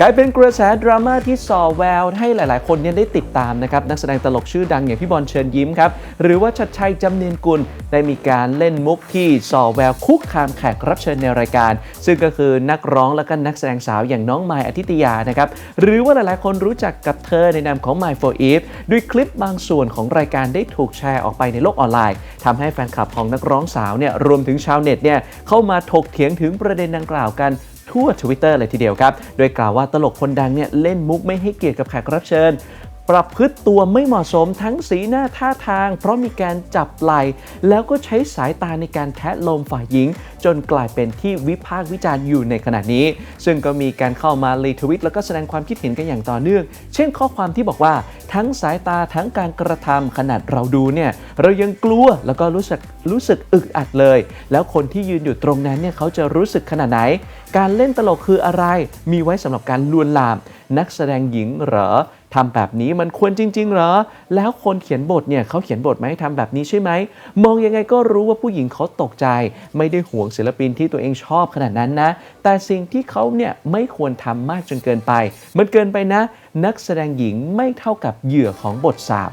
กลายเป็นกระแสดราม่าที่ส่อแววให้หลาย ๆ คนเนี่ยได้ติดตามนะครับนักแสดงตลกชื่อดังอย่างพี่บอลเชิญยิ้มครับหรือว่าชัดชัยจำเนียนกุลได้มีการเล่นมุกที่ส่อแววคุกคามแขกรับเชิญในรายการ ซึ่งก็คือนักร้องและก็นักแสดงสาวอย่างน้องไมายอธิตยานะครับหรือว่าหลาย ๆ คนรู้จักกับเธอในนามของ My for Eve ด้วยคลิปบางส่วนของรายการได้ถูกแชร์ออกไปในโลกออนไลน์ทำให้แฟนคลับของนักร้องสาวเนี่ยรวมถึงชาวเน็ตเนี่ยเข้ามาถกเถียงถึงประเด็นดังกล่าวกัน ทั่ว Twitter เลยทีเดียวครับ โดยกล่าวว่าตลกคนดังเนี่ยเล่นมุกไม่ให้เกียรติกับแขกรับเชิญ ประพฤติตัวไม่เหมาะสมทั้งสีหน้าท่าทาง เพราะมีการจับไหล่แล้วก็ใช้สายตาในการแทะลมฝ่ายหญิง จนกลายเป็นที่วิพากษ์วิจารณ์อยู่ในขณะนี้ ซึ่งก็มีการเข้ามารีทวิตแล้วก็แสดงความคิดเห็นกันอย่างต่อเนื่อง เช่นข้อความที่บอกว่าทั้งสายตาทั้งการกระทำขนาดเราดูเนี่ยเรายังกลัวแล้วก็รู้สึกรู้สึกอึกอัดเลย แล้วคนที่ยืนอยู่ตรงนั้นเนี่ยเขาจะรู้สึกขนาดไหน การเล่นตลกคืออะไร มีไว้สำหรับการลวนลาม นักแสดงหญิงเหรอ ทำแบบนี้มันควรจริง ๆ เหรอ แล้วคนเขียนบทเนี่ยเขาเขียนบทมให้ทำแบบนี้ใช่ไหม มองยังไงก็รู้ว่าผู้หญิงเขาตกใจ ไม่ได้ห่วงศิลปินที่ตัวเองชอบขนาดนั้นนะ แต่สิ่งที่เขาเนี่ยไม่ควรทำมากจนเกินไป มันเกินไปนะ นักแสดงหญิงไม่เท่ากับเหยื่อของบทสาบ